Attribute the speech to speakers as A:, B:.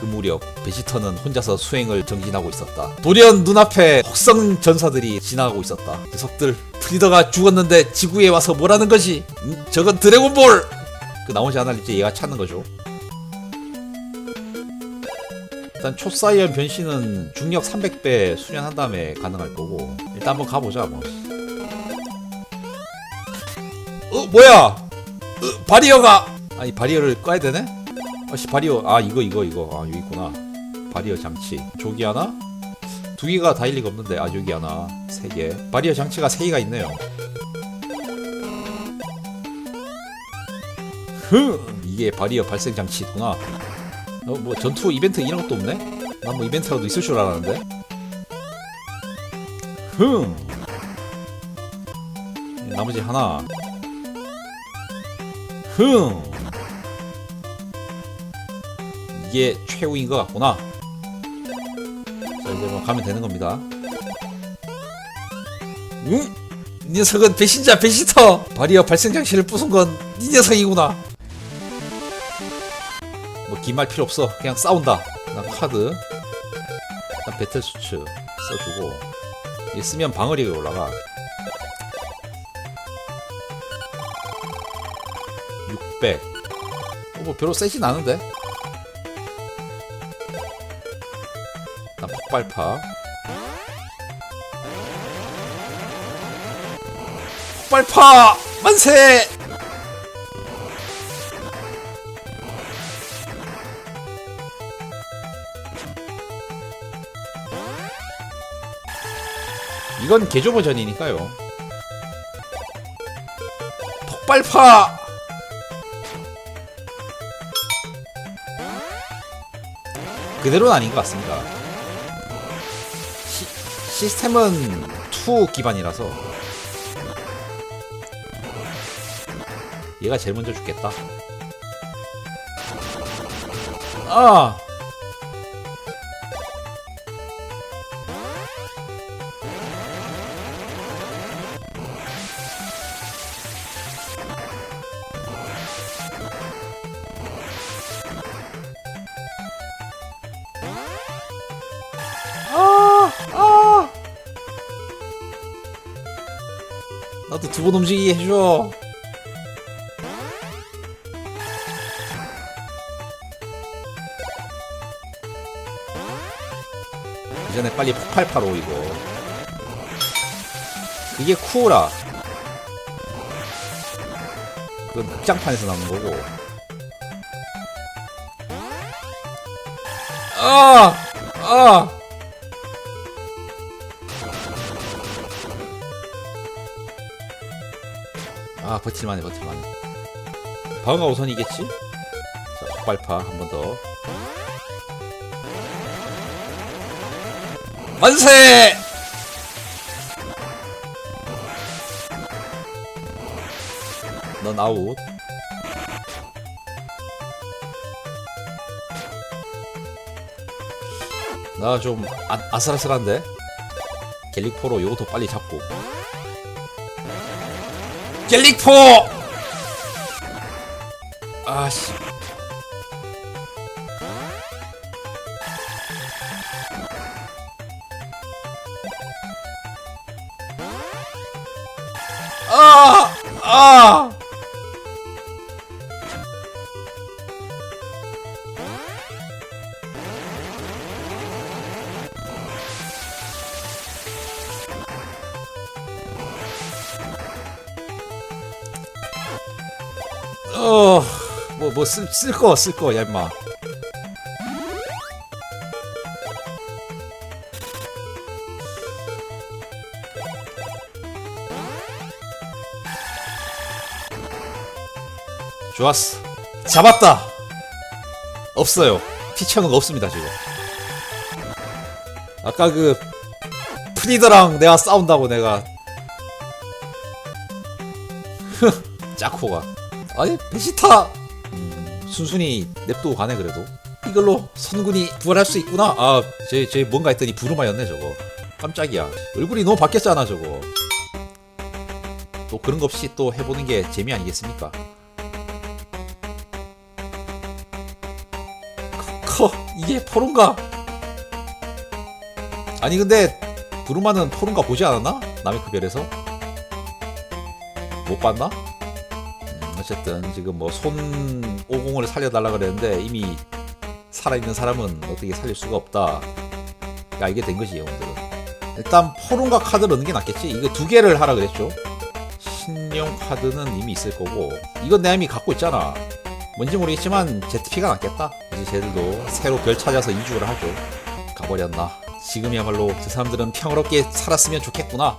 A: 그 무렵 베지터는 혼자서 수행을 정진하고 있었다. 돌연 눈앞에 혹성 전사들이 지나가고 있었다. 녀석들 프리더가 죽었는데 지구에 와서 뭐라는 것이? 음, 저건 드래곤볼! 그 나머지 하나를 이제 얘가 찾는 거죠. 일단 초사이언 변신은 중력 300배 수련한 다음에 가능할 거고 일단 한번 가보자 뭐. 어 뭐야? 어, 바리어가 아니 바리어를 꺼야 되네? 아씨 바리어 아 이거 이거 이거. 아 여기 있구나. 바리어 장치. 저기 하나? 두 개가 다일 리가 없는데. 아 여기 하나. 세개. 바리어 장치가 세 개가 있네요. 흠 이게 바리어 발생 장치 있구나. 어 뭐 전투 이벤트 이런 것도 없네? 난 뭐 이벤트라도 있을 줄 알았는데. 흠 나머지 하나. 흠 이게 최후인 것 같구나. 자 이제 뭐 가면 되는 겁니다. 응? 이 녀석은 배신자 배시터 바리어 발생 장치를 부순 건 이 녀석이구나. 뭐 기말 필요 없어. 그냥 싸운다. 난 카드. 일단 배틀 수츠 써주고 이 쓰면 방어력이 올라가. 600. 어, 뭐 별로 세진 않은데? 폭발파. 폭발파 만세! 이건 개조 버전이니까요. 폭발파! 그대로는 아닌 것 같습니다. 시, 시스템은 2 기반이라서 얘가 제일 먼저 죽겠다. 아! 아! 나도 두 번 움직이게 해줘. 이전에 빨리 폭발 파로 이거. 그게 쿠라. 그건 극장판에서 나오는 거고. 아! 아! 아 버틸만해 버틸만해. 방어가 우선이겠지? 자 폭발파 한 번 더. 만세! 넌 아웃. 나 좀 아, 아슬아슬한데? 갤릭포로 요것도 빨리 잡고 갤릭포! 아씨. 아! 아! 어, 뭐, 뭐, 쓸, 쓸 거, 쓸 거, 야, 임마. 좋았어. 잡았다! 없어요. 피처는 없습니다, 지금. 아까 그, 프리더랑 내가 싸운다고 내가. 짜코가. 아니 베지타 음, 순순히 냅두고 가네 그래도 이걸로 선군이 부활할 수 있구나 아쟤쟤 쟤 뭔가 했더니 부르마였네 저거 깜짝이야 얼굴이 너무 바뀌었잖아 저거 또 그런 거 없이 또 해보는 게 재미 아니겠습니까 커 이게 포른가? 아니 근데 부르마는 포른가 보지 않았나? 남의 그 별에서? 못 봤나? 음, 어쨌든 지금 뭐손 50을 살려달라 그랬는데 이미 살아있는 사람은 어떻게 살릴 수가 없다. 알게 된 거지 영웅들은. 일단 포른가 카드를 얻는 게 낫겠지. 이거 두 개를 하라 그랬죠. 신용 카드는 이미 있을 거고 이건 내가 이미 갖고 있잖아. 뭔지 모르겠지만 ZP가 낫겠다. 이제 쟤들도 새로 별 찾아서 이주를 하죠. 가버렸나. 지금이야말로 저 사람들은 평화롭게 살았으면 좋겠구나.